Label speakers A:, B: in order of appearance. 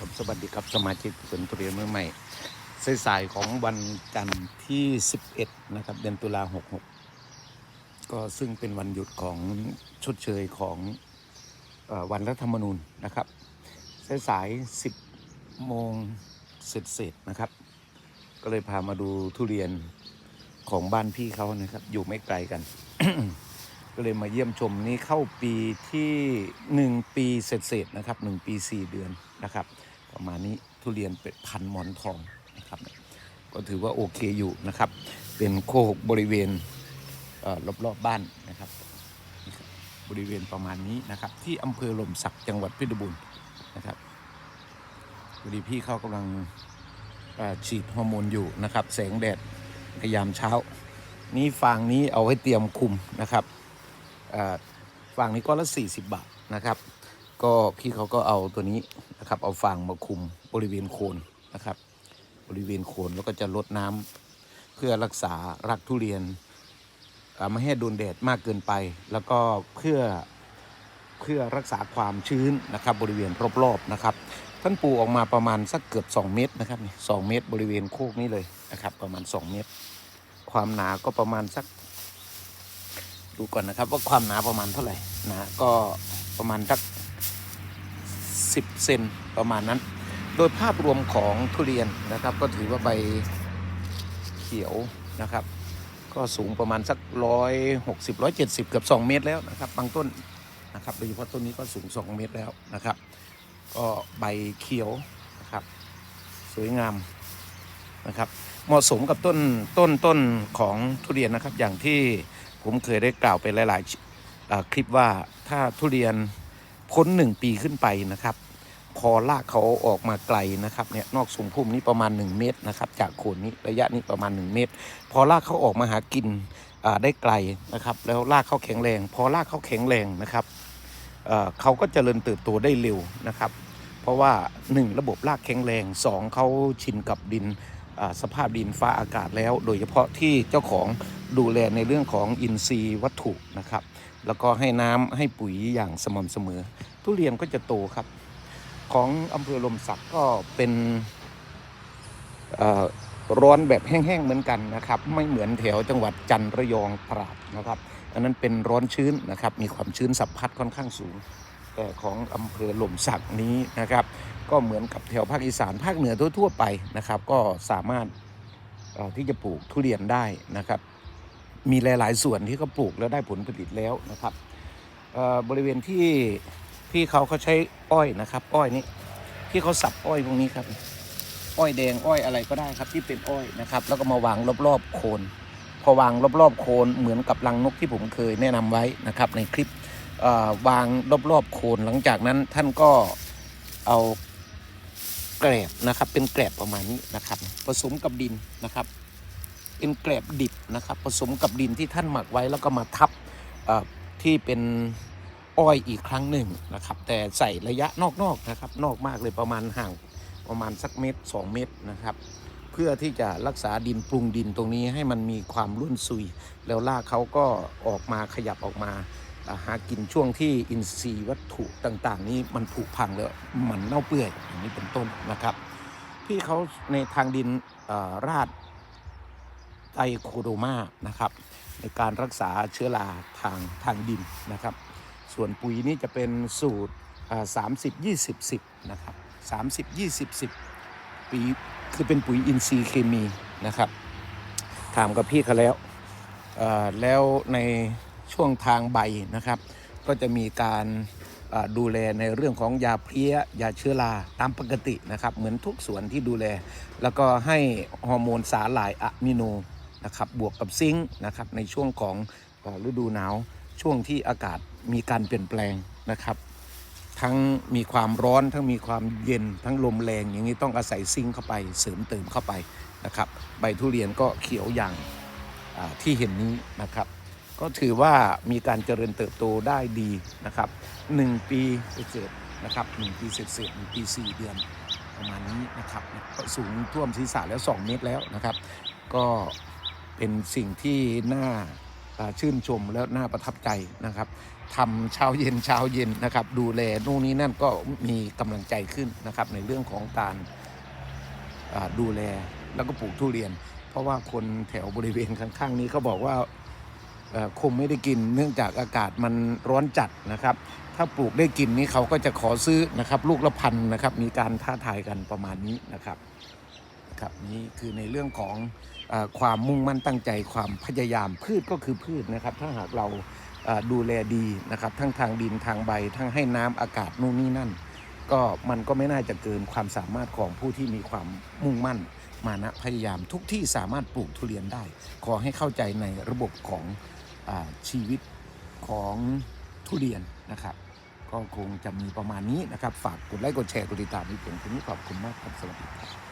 A: ผมสวัสดีครับสมาชิกสวนทุเรียนเมื่อใหม่สายๆของวันจันทร์ที่ 11 นะครับ เดือนตุลา66 ก็ซึ่งเป็นวันหยุดของชดเชยของอวันรัฐธรรมนูญนะครับสายๆ10 โมงเสร็จๆนะครับ ก็เลยพามาดูทุเรียนของบ้านพี่เขานะครับ อยู่ไม่ไกลกัน ก็เลยมาเยี่ยมชมนี่เข้าปีที่หนึ่งปีเสร็จๆนะครับหนึ่งปีสี่เดือนนะครับ ประมาณนี้ทุเรียนเป็ดพันหมอนทองนะครับ ก็ถือว่าโอเคอยู่นะครับ เป็นโคกบริเวณเรอบๆบบ้านนะครับ บริเวณประมาณนี้นะครับ ที่อำเภอหล่มสักจังหวัดเพชรบูรณ์นะครับพอดีพี่เขากำลังฉีดฮอร์โมนอยู่นะครับ แสงแดดพยายามเช้า นี่ฟางนี้เอาไว้เตรียมคุมนะครับฟางนี้ก็ละ 40 บาทนะครับ ก็พี่เขาก็เอาตัวนี้นะครับ เอาฟางมาคุมบริเวณโคนนะครับ บริเวณโคนแล้วก็จะลดน้ำเพื่อรักษารักทุเรียนไม่ให้โดนแดดมากเกินไป แล้วก็เพื่อเพื่อรักษาความชื้นนะครับ บริเวณรอบๆนะครับ ท่านปลูกออกมาประมาณสักเกือบ 2 เมตรนะครับนี่สเมตร บริเวณโคกนี้เลยนะครับ ประมาณ 2 เมตร ความหนาก็ประมาณสัก ดูก่อนนะครับ ว่าความหนาประมาณเท่าไหร่นะก็ประมาณสัก สิบเซนประมาณนั้น โดยภาพรวมของทุเรียนนะครับ ก็ถือว่าใบเขียวนะครับ ก็สูงประมาณสักร้อยหกสิบร้อยเจ็ดสิบเกือบสองเมตรแล้วนะครับ บางต้นนะครับโดยเฉพาะต้นนี้ก็สูงสองเมตรแล้วนะครับ ก็ใบเขียวนะครับ สวยงามนะครับเหมาะสมกับต้นต้นต้นของทุเรียนนะครับ อย่างที่ผมเคยได้กล่าวไปหลาย ๆ คลิปว่าถ้าทุเรียนพ้นหนึ่งปีขึ้นไปนะครับ อรากเขาออกมาไกลนะครับเนี่ยนอกสูงพุ่มนี้ประมาณ 1 เมตรนะครับ จากโคนนี้ระยะนี้ประมาณ 1 เมตร พอรากเขาออกมาหากินได้ไกลนะครับ แล้วรากเขาแข็งแรง พอรากเขาแข็งแรงนะครับเเขาก็เจริญเติบโตได้เร็วนะครับ เพราะว่า 1 ระบบรากแข็งแรง 2 เขาชินกับดินสภาพดินฟ้าอากาศแล้ว โดยเฉพาะที่เจ้าของดูแลในเรื่องของอินทรีย์วัตถุนะครับ แล้วก็ให้น้ำให้ปุ๋ยอย่างสม่ำเสมอ ทุเรียนก็จะโตครับ ของอำเภอลมสักก็เป็นร้อนแบบแห้งๆเหมือนกันนะครับ ไม่เหมือนแถวจังหวัดจันทร์ระยองตราดนะครับ อันนั้นเป็นร้อนชื้นนะครับ มีความชื้นสัมพัทธ์ค่อนข้างสูง แต่ของอำเภอหล่มสักนี้นะครับ ก็เหมือนกับแถวภาคอีสานภาคเหนือทั่วๆไปนะครับ ก็สามารถที่จะปลูกทุเรียนได้นะครับ มีหลายๆส่วนที่เขาปลูกแล้วได้ผลผลิตแล้วนะครับบริเวณที่ ที่เขาเขาใช้อ้อยนะครับ อ้อยนี้ที่เขาสับอ้อยพวกนี้ครับ อ้อยแดงอ้อยอะไรก็ได้ครับที่เป็นอ้อยนะครับ แล้วก็มาวางรอบๆโคน พอวางรอบๆโคนเหมือนกับรังนกที่ผมเคยแนะนำไว้นะครับ ในคลิปวางรอบๆโคนหลังจากนั้นท่านก็เอาแกลบนะครับ เป็นแกลบประมาณนี้นะครับ ผสมกับดินนะครับ เป็นแกลบดิบนะครับ ผสมกับดินที่ท่านหมักไว้แล้วก็มาทับที่เป็น อ้อยอีกครั้งหนึ่งนะครับ แต่ใส่ระยะนอกๆนะครับ นอกมากเลยประมาณห่างประมาณสักเมตร 2 เมตรนะครับ เพื่อที่จะรักษาดินปรุงดินตรงนี้ให้มันมีความร่วนซุย แล้วรากเขาก็ออกมาขยับออกมาหากินช่วงที่อินทรีย์วัตถุต่างๆ นี้มันผุพังแล้วมันเน่าเปื่อยอย่างนี้เป็นต้นนะครับ พี่เขาในทางดินราดไตโคโดมานะครับ ในการรักษาเชื้อราทางทางดินนะครับ ส่วนปุ๋ยนี่จะเป็นสูตรสามสิบยี่สิบสิบนะครับสามสิบยี่สิบสิบปีคือเป็นปุ๋ยอินทรีย์เคมีนะครับ ถามกับพี่เขาแล้วแล้วในช่วงทางใบนะครับ ก็จะมีการดูแลในเรื่องของยาเพลี้ยยาเชื้อราตามปกตินะครับ เหมือนทุกสวนที่ดูแล แล้วก็ให้ฮอร์โมนสาหร่ายอะมิโนนะครับบวกกับซิงค์นะครับในช่วงของฤดูหนาวช่วงที่อากาศ มีการเปลี่ยนแปลงนะครับ ทั้งมีความร้อนทั้งมีความเย็นทั้งลมแรงอย่างนี้ต้องอาศัยซิงเข้าไปเสริมเติมเข้าไปนะครับ ใบทุเรียนก็เขียวอย่างที่เห็นนี้นะครับ ก็ถือว่ามีการเจริญเติบโตได้ดีนะครับหนึ่งปีเศษนะครับหนึ่งปีเศษเศษหนึ่งปีสี่เดือนประมาณนี้นะครับสูงท่วมศีรษะแล้ว 2 เมตรแล้วนะครับ ก็เป็นสิ่งที่น่า ชื่นชมแล้วน่าประทับใจนะครับทำเช้าเย็นเช้าเย็นนะครับ ดูแลนู่นนี่นั่นก็มีกำลังใจขึ้นนะครับ ในเรื่องของการดูแลแล้วก็ปลูกทุเรียน เพราะว่าคนแถวบริเวณข้างๆนี้เขาบอกว่าคงไม่ได้กินเนื่องจากอากาศมันร้อนจัดนะครับ ถ้าปลูกได้กินนี้เขาก็จะขอซื้อนะครับ ลูกละพันนะครับ มีการท้าทายกันประมาณนี้นะครับ ครับนี่คือในเรื่องของอความมุ่งมั่นตั้งใจความพยายามพืชก็คือพืชนะครับ ถ้าหากเราดูแลดีนะครับ ทั้งทางดินทางใบ ทั้งให้น้ำอากาศนู่นนี่นั่น ก็มันก็ไม่น่าจะเกินความสามารถของผู้ที่มีความมุ่งมั่นมานะพยายามทุกที่สามารถปลูกทุเรียนได้ ขอให้เข้าใจในระบบของอชีวิตของทุเรียนนะครับ ก็คงจะมีประมาณนี้นะครับ ฝากกดไลค์กดแชร์กดติดตามให้ผมคุณขอบคุณมากครับสวัสดีครับ